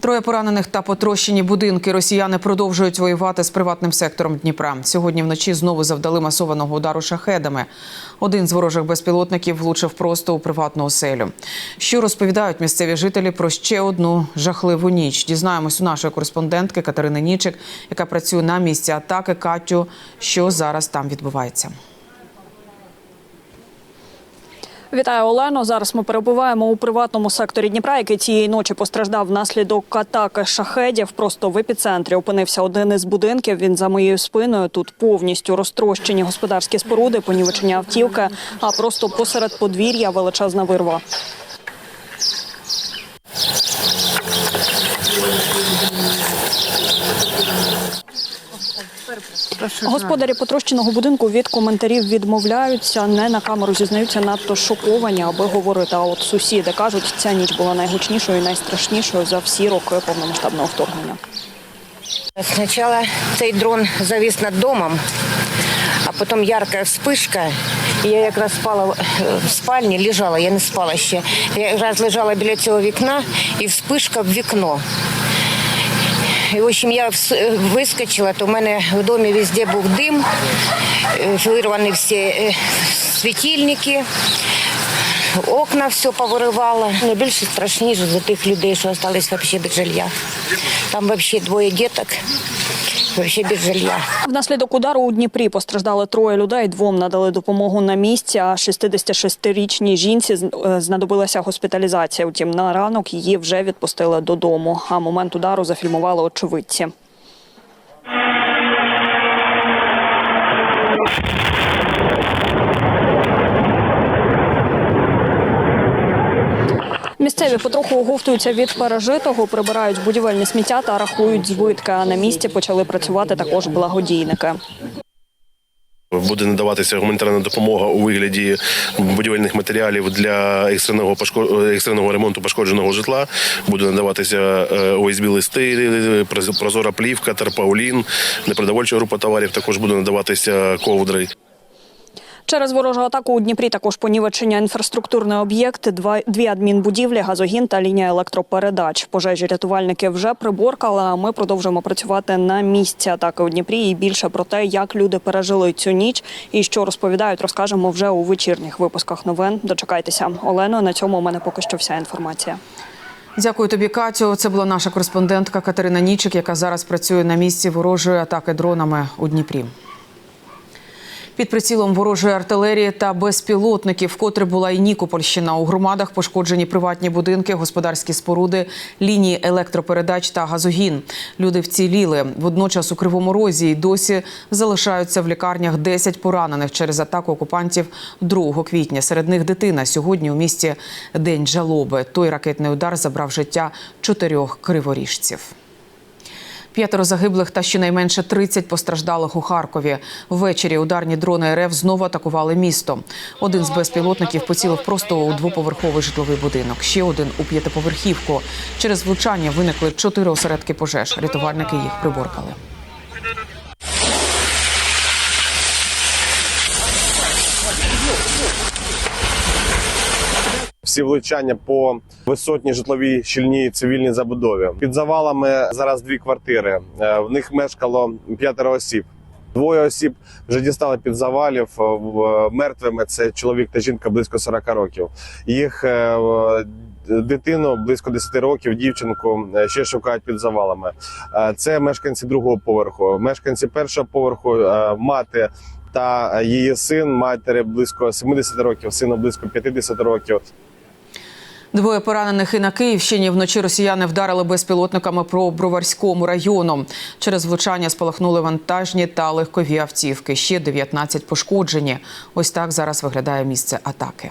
Троє поранених та потрощені будинки. Росіяни продовжують воювати з приватним сектором Дніпра. Сьогодні вночі знову завдали масованого удару шахедами. Один з ворожих безпілотників влучив просто у приватну оселю. Що розповідають місцеві жителі про ще одну жахливу ніч? Дізнаємось у нашої кореспондентки Катерини Нічик, яка працює на місці атаки. Катю, що зараз там відбувається? Вітаю, Олено. Зараз ми перебуваємо у приватному секторі Дніпра, який цієї ночі постраждав внаслідок атаки шахедів. Просто в епіцентрі опинився один із будинків. Він за моєю спиною. Тут повністю розтрощені господарські споруди, понівечені автівки, а просто посеред подвір'я величезна вирва. Господарі потрощеного будинку від коментарів відмовляються. Не на камеру зізнаються надто шоковані, аби говорити. А от сусіди кажуть, ця ніч була найгучнішою і найстрашнішою за всі роки повномасштабного вторгнення. Сначала цей дрон завис над домом, а потім ярка вспишка. І я якраз спала в- в спальні, лежала, я не спала ще. Я якраз лежала біля цього вікна і вспишка в вікно. І, в общем, я вискочила, то в мене в домі везде був дим, е, вирвані всі е, світильники, окна все повиривало. Найбільше страшніше за тих людей, що залишилися без жилья. Там взагалі двоє діток, взагалі без жилья. Внаслідок удару у Дніпрі постраждали троє людей. Двом надали допомогу на місці. А 66-річній жінці е, знадобилася госпіталізація. Втім, на ранок її вже відпустили додому. А момент удару зафільмували очевидці. Місцеві потроху оговтуються від пережитого, прибирають будівельні сміття та рахують збитки. А на місці почали працювати також благодійники. Буде надаватися гуманітарна допомога у вигляді будівельних матеріалів для екстреного пошко- екстреного ремонту пошкодженого житла. Буде надаватися е, ОСБ листи, прозора плівка, терпаулін, непродовольча група товарів. Також буде надаватися ковдри. Через ворожу атаку у Дніпрі також понівечення інфраструктурний об'єкт, дві адмінбудівлі, газогін та лінія електропередач. Пожежі рятувальники вже приборкали. А ми продовжуємо працювати на місці атаки у Дніпрі. І більше про те, як люди пережили цю ніч і що розповідають, розкажемо вже у вечірніх випусках новин. Дочекайтеся, Олено. На цьому у мене поки що вся інформація. Дякую тобі, Катю. Це була наша кореспондентка Катерина Нічик, яка зараз працює на місці ворожої атаки дронами у Дніпрі. Під прицілом ворожої артилерії та безпілотників, вкотре була і Нікопольщина. У громадах пошкоджені приватні будинки, господарські споруди, лінії електропередач та газогін. Люди вціліли. Водночас у Кривому Розі й досі залишаються в лікарнях 10 поранених через атаку окупантів 2 квітня. Серед них дитина. Сьогодні у місті День жалоби. Той ракетний удар забрав життя чотирьох криворіжців. П'ятеро загиблих та щонайменше 30 постраждалих у Харкові. Ввечері ударні дрони РФ знову атакували місто. Один з безпілотників поцілив просто у двоповерховий житловий будинок. Ще один у п'ятиповерхівку. Через влучання виникли чотири осередки пожеж. Рятувальники їх приборкали. Всі влучання по висотній житловій щільній цивільній забудові. Під завалами зараз дві квартири. Е, В них мешкало п'ятеро осіб. Двоє осіб вже дістали під завалів е, мертвими. Це чоловік та жінка близько 40 років. Їх е, дитину близько 10 років, дівчинку е, ще шукають під завалами. Е, Це мешканці другого поверху. Мешканці першого поверху, е, мати та її син, матері близько 70 років, сину близько 50 років. Двоє поранених і на Київщині вночі росіяни вдарили безпілотниками про Броварському району. Через влучання спалахнули вантажні та легкові автівки. Ще 19 пошкоджені. Ось так зараз виглядає місце атаки.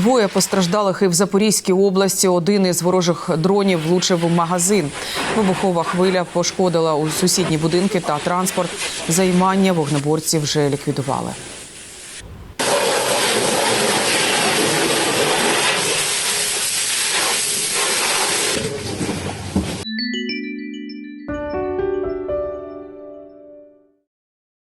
Двоє постраждалих і в Запорізькій області. Один із ворожих дронів влучив у магазин. Вибухова хвиля пошкодила у сусідні будинки та транспорт. Займання вогнеборці вже ліквідували.